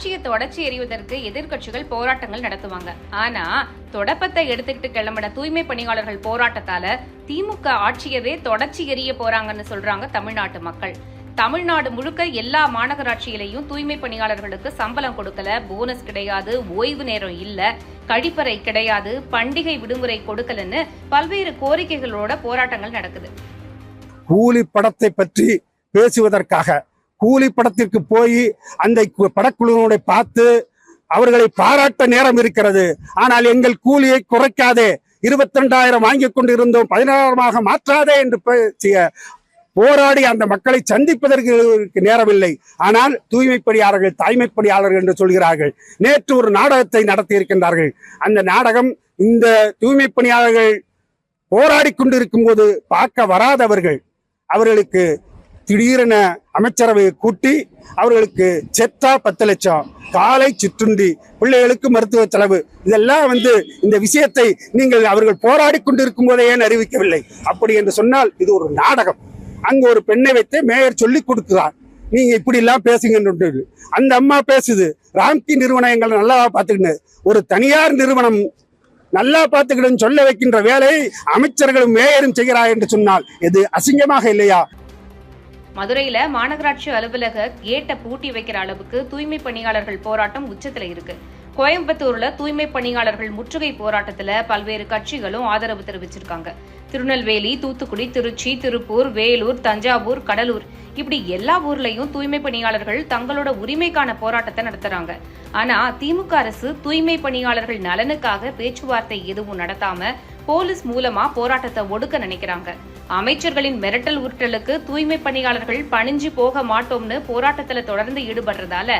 தொடச்சி எறிவதற்கு எதிர்கட்சிகள் போராட்டங்கள் நடத்துவாங்க. ஆனா தொடப்பத்தை எடுத்துக்கிட்டு கிளம்பின தூய்மை பணியாளர்கள் போராட்டத்தால திமுக ஆட்சியவே தொடச்சி எறிய போறாங்கன்னு சொல்றாங்க தமிழ்நாட்டு மக்கள். தமிழ்நாடு முழுக்க எல்லா மாநகராட்சியிலையும் தூய்மை பணியாளர்களுக்கு சம்பளம் கொடுக்கல போனஸ் கிடையாது ஓய்வு நேரம் இல்ல கழிப்பறை கிடையாது பண்டிகை விடுமுறை கொடுக்கலன்னு பல்வேறு கோரிக்கைகளோட போராட்டங்கள் நடக்குது. கூலி படத்தை பற்றி பேசுவதற்காக கூலி படத்திற்கு போய் அந்த கு- பார்த்து அவர்களை பாராட்ட நேரம் இருக்கிறது. ஆனால் எங்கள் கூலியை குறைக்காதே. இருபத்தி ரெண்டாயிரம் வாங்கி கொண்டிருந்தோம். பதினாறாயிரமாக மாற்றாதே என்று பேசிய போராடி அந்த மக்களை சந்திப்பதற்கு நேரமில்லை. ஆனால் தூய்மைப்பணியாளர்கள் தாய்மைப்பணியாளர்கள் என்று சொல்கிறார்கள். நேற்று ஒரு நாடகத்தை நடத்தி இருக்கின்றார்கள் அந்த நாடகம் இந்த தூய்மைப்பணியாளர்கள் போராடி கொண்டிருக்கும் போது பார்க்க வராதவர்கள். அவர்களுக்கு திடீரென அமைச்சரவையை கூட்டி அவர்களுக்கு செத்தா பத்து லட்சம் காலை சிற்றுண்டி பிள்ளைகளுக்கு மருத்துவ செலவு இதெல்லாம் வந்து இந்த விஷயத்தை நீங்கள் அவர்கள் போராடி கொண்டிருக்கும் போதே ஏன் அறிவிக்கவில்லை? அப்படி என்று சொன்னால் இது ஒரு நாடகம். அங்கு ஒரு பெண்ணை வைத்து மேயர் சொல்லி கொடுக்கிறார். நீங்க இப்படி எல்லாம் பேசுங்கன்னு அந்த அம்மா பேசுது ராம்கி நிறுவனம் எங்களை நல்லா பார்த்துக்கிட்டு ஒரு தனியார் நிறுவனம் நல்லா பார்த்துக்கிடும் சொல்ல வைக்கின்ற வேலையை அமைச்சர்களும் மேயரும் செய்கிறார் என்று சொன்னால் இது அசிங்கமாக இல்லையா? மதுரையில மாநகராட்சி அலுவலக கேட்டை பூட்டி வைக்கிற அளவுக்கு தூய்மை பணியாளர்கள் போராட்டம் உச்சத்துல இருக்கு. கோயம்புத்தூர்ல தூய்மை பணியாளர்கள் முற்றுகை போராட்டத்துல பல்வேறு கட்சிகளும் ஆதரவு தெரிவிச்சிருக்காங்க. திருநெல்வேலி தூத்துக்குடி திருச்சி திருப்பூர் வேலூர் தஞ்சாவூர் கடலூர் இப்படி எல்லா ஊர்லயும் தூய்மை பணியாளர்கள் தங்களோட உரிமைக்கான போராட்டத்தை நடத்துறாங்க. ஆனா திமுக அரசு தூய்மை பணியாளர்கள் நலனுக்காக பேச்சுவார்த்தை எதுவும் நடத்தாம போலீஸ் மூலமா போராட்டத்தை ஒடுக்க நினைக்கிறாங்க. அமைச்சர்களின் மிரட்டல் உருட்டலுக்கு தூய்மை பணியாளர்கள் பணிஞ்சு போக மாட்டோம்னு போராட்டத்துல தொடர்ந்து ஈடுபடுறதால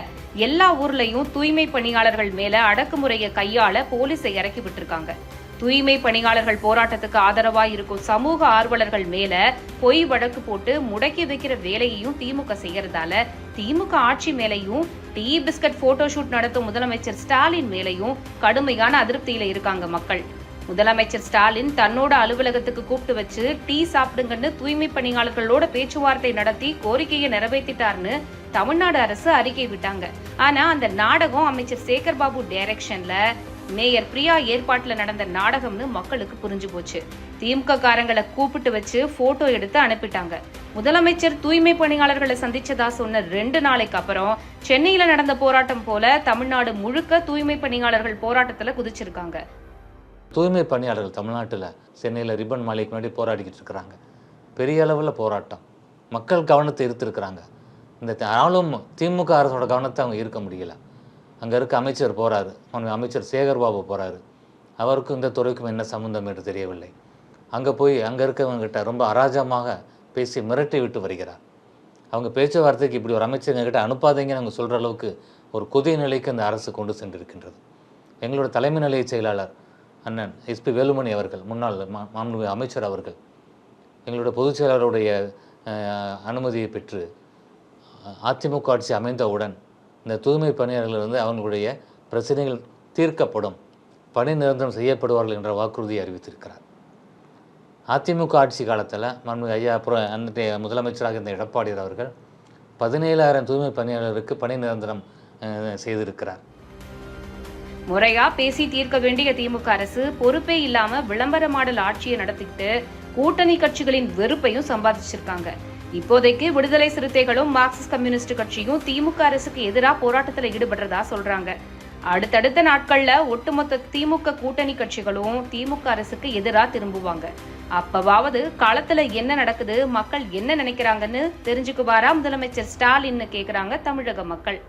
எல்லா ஊர்லயும் தூய்மை பணியாளர்கள் மேல அடக்குமுறையை கையாள போலீஸை இறக்கி விட்டுருக்காங்க. தூய்மை பணியாளர்கள் போராட்டத்துக்கு ஆதரவா இருக்கும் சமூக ஆர்வலர்கள் மேல பொய் வழக்கு போட்டு முடக்கி வைக்கிற வேலையையும் திமுக செய்யறதால திமுக ஆட்சி மேலையும் டீ பிஸ்கட் போட்டோ ஷூட் நடத்தும் முதலமைச்சர் ஸ்டாலின் மேலையும் கடுமையான அதிருப்தியில இருக்காங்க மக்கள். முதலமைச்சர் ஸ்டாலின் தன்னோட அலுவலகத்துக்கு கூப்பிட்டு வச்சு டீ சாப்பிடுங்கன்னு தூய்மை பணியாளர்களோட பேச்சுவார்த்தை நடத்தி கோரிக்கையை நிறைவேற்றிட்டார்னு தமிழ்நாடு அரசு அறிக்கை விட்டாங்க. ஆனா அந்த நாடகம் அமைச்சர் சேகர் பாபு டைரக்ஷன்ல மேயர் பிரியா ஏற்பாட்டுல நடந்த நாடகம்னு மக்களுக்கு புரிஞ்சு போச்சு. திமுக காரங்களை கூப்பிட்டு வச்சு போட்டோ எடுத்து அனுப்பிட்டாங்க. முதலமைச்சர் தூய்மை பணியாளர்களை சந்திச்சதா சொன்ன ரெண்டு நாளைக்கு அப்புறம் சென்னையில நடந்த போராட்டம் போல தமிழ்நாடு முழுக்க தூய்மை பணியாளர்கள் போராட்டத்துல குதிச்சிருக்காங்க. தூய்மை பணியாளர்கள் தமிழ்நாட்டில் சென்னையில் ரிப்பன் மாலைக்கு முன்னாடி போராடிக்கிட்டு இருக்கிறாங்க. பெரிய அளவில் போராட்டம். மக்கள் கவனத்தை ஈர்த்திருக்கிறாங்க இந்த த- ஆளும் திமுக அரசோட கவனத்தை அவங்க ஈர்க்க முடியல. அங்கே இருக்க அமைச்சர் போகிறாரு அமைச்சர் சேகர் பாபு போகிறாரு அவருக்கும் இந்த துறைக்கும் என்ன சம்மந்தம் என்று தெரியவில்லை. அங்கே போய் அங்கே இருக்கவங்ககிட்ட ரொம்ப அராஜகமாக பேசி மிரட்டி விட்டு வருகிறார். அவங்க பேச்சுவார்த்தைக்கு இப்படி ஒரு அமைச்சருங்க கிட்ட அனுப்பாதீங்கன்னு அவங்க சொல்கிற அளவுக்கு ஒரு கொதிய நிலைக்கு அந்த அரசு கொண்டு சென்றிருக்கின்றது. எங்களோட தலைமை நிலைய செயலாளர் அண்ணன் எஸ்பி வேலுமணி அவர்கள் முன்னாள் மா- அமைச்சர் அவர்கள் எங்களோட பொதுச் செயலாளருடைய அனுமதியை பெற்று அதிமுக ஆட்சி அமைந்தவுடன் இந்த தூய்மை பணியாளர்கள் வந்து அவங்களுடைய பிரச்சனைகள் தீர்க்கப்படும் பணி நிரந்தரம் செய்யப்படுவார்கள் என்ற வாக்குறுதியை அறிவித்திருக்கிறார். அதிமுக ஆட்சி காலத்தில் மாண்புமிகு ஐயா அப்புறம் அந்த முதலமைச்சராக இருந்த எடப்பாடியார் அவர்கள் பதினேழாயிரம் தூய்மை பணியாளருக்கு பணி நிரந்தரம் செய்திருக்கிறார். முறையா பேசி தீர்க்க வேண்டிய திமுக அரசு பொறுப்பே இல்லாம விளம்பர மாடல் ஆட்சியை நடத்திக்கிட்டு கூட்டணி கட்சிகளின் வெறுப்பையும் சம்பாதிச்சிருக்காங்க. இப்போதைக்கு விடுதலை சிறுத்தைகளும் மார்க்சிஸ்ட் கம்யூனிஸ்ட் கட்சியும் திமுக அரசுக்கு எதிராக போராட்டத்தில் ஈடுபடுறதா சொல்றாங்க. அடுத்தடுத்த நாட்கள்ல ஒட்டுமொத்த திமுக கூட்டணி கட்சிகளும் திமுக அரசுக்கு எதிராக திரும்புவாங்க. அப்பவாவது களத்துல என்ன நடக்குது மக்கள் என்ன நினைக்கிறாங்கன்னு தெரிஞ்சுக்குவாரா முதலமைச்சர் ஸ்டாலின்னு கேக்குறாங்க தமிழக மக்கள்.